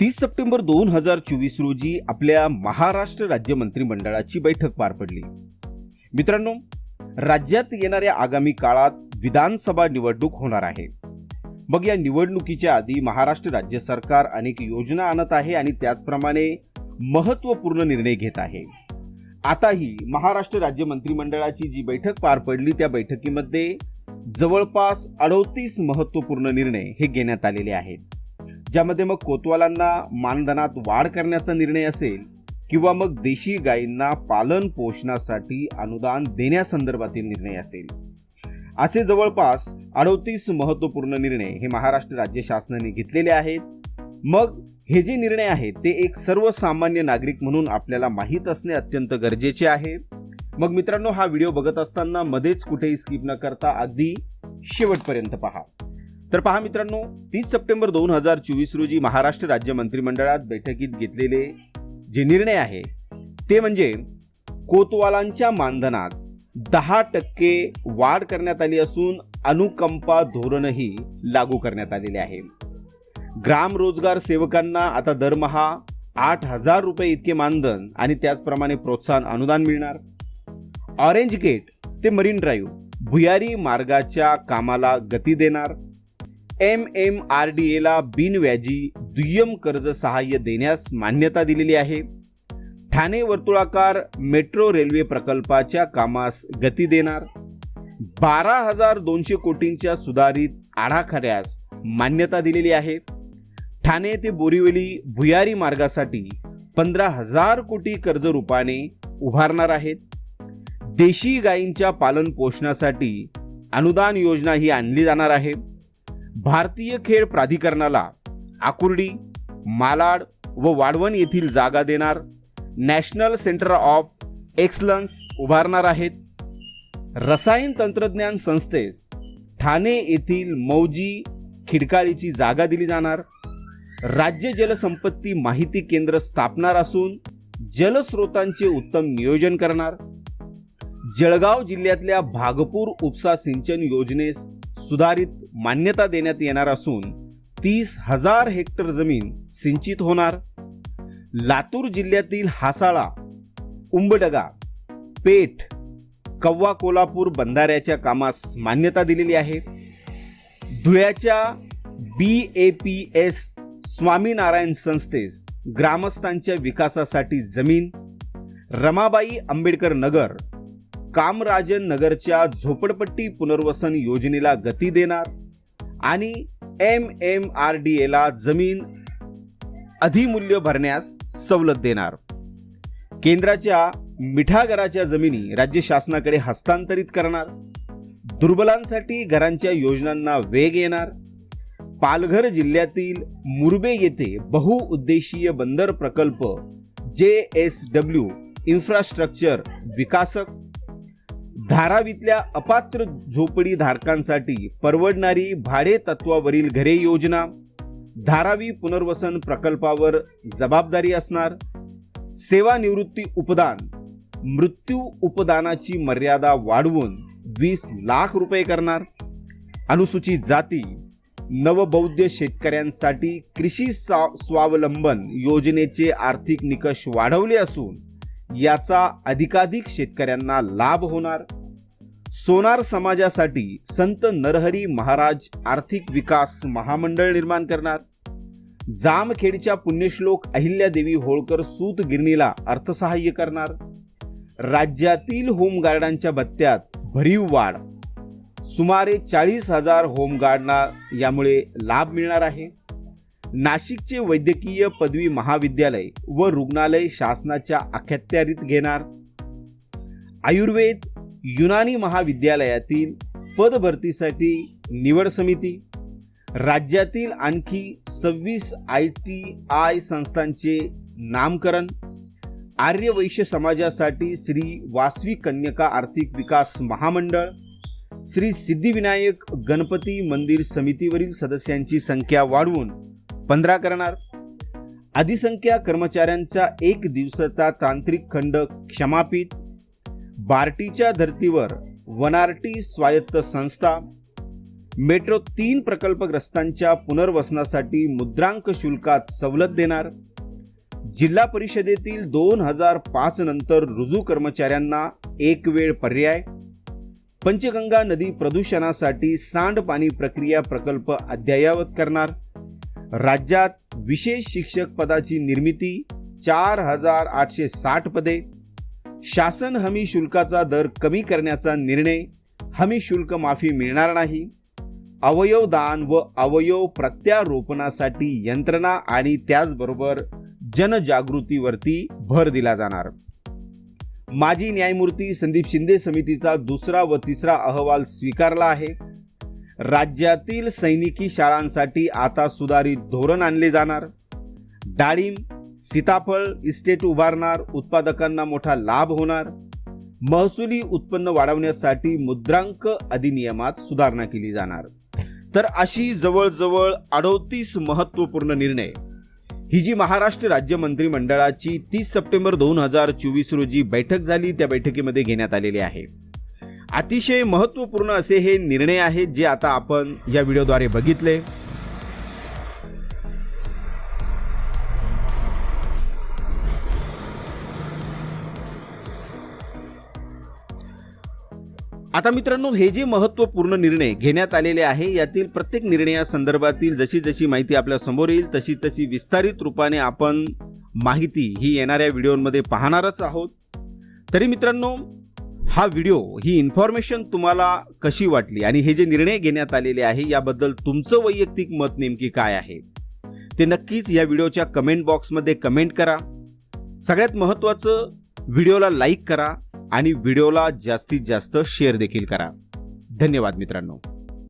तीस सप्टेंबर दोन हजार चोवीस रोजी आपल्या महाराष्ट्र राज्य मंत्रिमंडळाची बैठक पार पडली. मित्रांनो राज्यात येणाऱ्या आगामी काळात विधानसभा निवडणूक होणार आहे. मग या निवडणुकीच्या आधी महाराष्ट्र राज्य सरकार अनेक योजना आणत आहे आणि त्याचप्रमाणे महत्त्वपूर्ण निर्णय घेत आहे. आताही महाराष्ट्र राज्य मंत्रिमंडळाची जी बैठक पार पडली त्या बैठकीमध्ये जवळपास अडोतीस महत्त्वपूर्ण निर्णय हे घेण्यात आलेले आहेत. ज्यामध्ये मग कोतवालांना मानधनात वाढ करण्याचा निर्णय असेल किंवा मग देशी गायींना पालन पोषणासाठी अनुदान देण्यासंदर्भातील निर्णय असेल. असे जवळपास अडोतीस महत्त्वपूर्ण निर्णय हे महाराष्ट्र राज्य शासनाने घेतलेले आहेत. मग हे जे निर्णय आहेत ते एक सर्वसामान्य नागरिक म्हणून आपल्याला माहीत असणे अत्यंत गरजेचे आहे. मग मित्रांनो हा व्हिडिओ बघत असताना मध्येच कुठेही स्किप न करता अगदी शेवटपर्यंत पहा. तर पहा मित्रांनो तीस सप्टेंबर दोन हजार चोवीस रोजी महाराष्ट्र राज्य मंत्रिमंडळात बैठकीत घेतलेले जे निर्णय आहे ते म्हणजे कोतवालांच्या मानधनात दहा टक्के वाढ करण्यात आली असून अनुकंपा धोरणही लागू करण्यात आलेले आहे. ग्राम रोजगार सेवकांना आता दरमहा आठ हजार रुपये इतके मानधन आणि त्याचप्रमाणे प्रोत्साहन अनुदान मिळणार. ऑरेंज गेट ते मरीन ड्राईव्ह भुयारी मार्गाच्या कामाला गती देणार. एम एम आर डी एला बिनव्याजी दुय्यम कर्ज सहाय्य देण्यास मान्यता दिलेली आहे. ठाणे वर्तुळाकार मेट्रो रेल्वे प्रकल्पाच्या कामास गती देणार. बारा हजार दोनशे कोटींच्या सुधारित आराखड्यास मान्यता दिलेली आहे. ठाणे ते बोरिवली भुयारी मार्गासाठी पंधरा हजार कोटी कर्ज रूपाने उभारणार आहेत. देशी गायींच्या पालन पोषणासाठी अनुदान योजना ही आणली जाणार आहे. भारतीय खेळ प्राधिकरणाला आकुर्डी मालाड व वाढवण येथील जागा देणार नॅशनल सेंटर ऑफ एक्सलन्स उभारणार आहेत. रसायन तंत्रज्ञान संस्थेस ठाणे येथील मौजी खिडकाळीची जागा दिली जाणार. राज्य जलसंपत्ती माहिती केंद्र स्थापणार असून जलस्रोतांचे उत्तम नियोजन करणार. जळगाव जिल्ह्यातल्या भागपूर उपसा सिंचन योजनेस सुधारित मान्यता देण्यात येणार असून तीस हजार हेक्टर जमीन सिंचित होणार. लातूर जिल्ह्यातील हासाळा उंबडगा पेठ कव्वा कोल्हापूर बंधाऱ्याच्या कामास मान्यता दिलेली आहे. धुळ्याच्या B A P S Swaminarayan संस्थेस ग्रामस्थांच्या विकासासाठी जमीन रमाबाई आंबेडकर नगर कामराजन नगरच्या झोपडपट्टी पुनर्वसन योजनेला गती देणार आणि एम एम आर डी एला जमीन अधिमूल्य भरण्यास सवलत देणार. केंद्राच्या मिठागराच्या जमिनी राज्य शासनाकडे हस्तांतरित करणार. दुर्बलांसाठी घरांच्या योजनांना वेग येणार. पालघर जिल्ह्यातील मुरबे येथे बहुउद्देशीय बंदर प्रकल्प जे एस डब्ल्यू इन्फ्रास्ट्रक्चर विकासक धारावीतल्या अपात्र झोपडी धारकांसाठी परवडणारी भाडे तत्वावरील घरे योजना धारावी पुनर्वसन प्रकल्पावर जबाबदारी असणार सेवानिवृत्ती उपदान मृत्यू उपदानाची मर्यादा वाढवून वीस लाख रुपये करणार. अनुसूचित जाती नवबौद्ध शेतकऱ्यांसाठी कृषी स्वावलंबन योजनेचे आर्थिक निकष वाढवले असून याचा अधिकाधिक शेतकऱ्यांना लाभ होणार. सोनार समाजासाठी संत नरहरी महाराज आर्थिक विकास महामंडळ निर्माण करणार. जामखेडच्या पुण्यश्लोक अहिल्यादेवी होळकर सूत गिरणीला अर्थसहाय्य करणार. राज्यातील होमगार्डांच्या भत्त्यात भरीव वाढ. सुमारे चाळीस हजार होमगार्डना यामुळे लाभ मिळणार आहे. नाशिकचे वैद्यकीय पदवी महाविद्यालय व रुग्णालय शासनाच्या अखत्यारीत घेणार? आयुर्वेद युनानी महाविद्यालयातील पदभरतीसाठी निवड समिती. राज्यातील आणखी सव्वीस आय टी आय संस्थांचे नामकरण. आर्यवैश्य समाजासाठी श्री वासवी कन्यका आर्थिक विकास महामंडळ. श्री सिद्धिविनायक गणपती मंदिर समितीवरील सदस्यांची संख्या वाढवून पंधरा करणार. अधिसंख्या कर्मचाऱ्यांचा एक दिवसाचा तांत्रिक खंड क्षमापीठ. बार्टीच्या धर्तीवर वनार्टी स्वायत्त संस्था. मेट्रो तीन प्रकल्पग्रस्तांच्या पुनर्वसनासाठी मुद्रांक शुल्कात सवलत देणार. जिल्हा परिषदेतील दोन हजार पाच नंतर रुजू कर्मचाऱ्यांना एक वेळ पर्याय. पंचगंगा नदी प्रदूषणासाठी सांडपाणी प्रक्रिया प्रकल्प अद्ययावत करणार. राज्यात विशेष शिक्षक पदाची निर्मिती चार हजार आठशे साठ पदे. शासन हमी शुल्काचा दर कमी करण्याचा निर्णय हमी शुल्क माफी मिळणार नाही. अवयव दान व अवयव प्रत्यारोपणासाठी यंत्रणा आणि त्याचबरोबर जनजागृतीवरती भर दिला जाणार. माजी न्यायमूर्ती संदीप शिंदे समितीचा दुसरा व तिसरा अहवाल स्वीकारला आहे. राज्यातील सैनिकी शाळांसाठी आता सुधारित धोरण आणले जाणार. डाळिंब सीताफळ इस्टेट उभारणार उत्पादकांना मोठा लाभ होणार. महसुली उत्पन्न वाढवण्यासाठी मुद्रांक अधिनियमात सुधारणा केली जाणार. तर अशी जवळजवळ अडोतीस महत्त्वपूर्ण निर्णय. ही जी महाराष्ट्र राज्य मंत्रिमंडळाची तीस सप्टेंबर दोन हजार चोवीस रोजी बैठक झाली त्या बैठकीमध्ये घेण्यात आलेली आहे. अतिशय महत्त्वपूर्ण असे हे निर्णय आहेत जे आता आपण या व्हिडिओद्वारे बघितले. आता मित्रांनो हे जे महत्त्वपूर्ण निर्णय घेण्यात आलेले आहे यातील प्रत्येक निर्णयासंदर्भातील जशी जशी माहिती आपल्यासमोर येईल तशी तशी विस्तारित रूपाने आपण माहिती ही येणाऱ्या व्हिडिओमध्ये पाहणारच आहोत. तरी मित्रांनो हा व्हिडिओ ही इन्फॉर्मेशन तुम्हाला कशी वाटली? आणि हे जे निर्णय घेण्यात आलेले आहे याबद्दल तुमचं वैयक्तिक मत नेमकी काय आहे? ते नक्कीच या व्हिडिओच्या कमेंट बॉक्समध्ये कमेंट करा. सगळ्यात महत्त्वाचं व्हिडिओला लाईक करा आणि व्हिडिओला जास्तीत जास्त शेअर देखील करा. धन्यवाद मित्रांनो.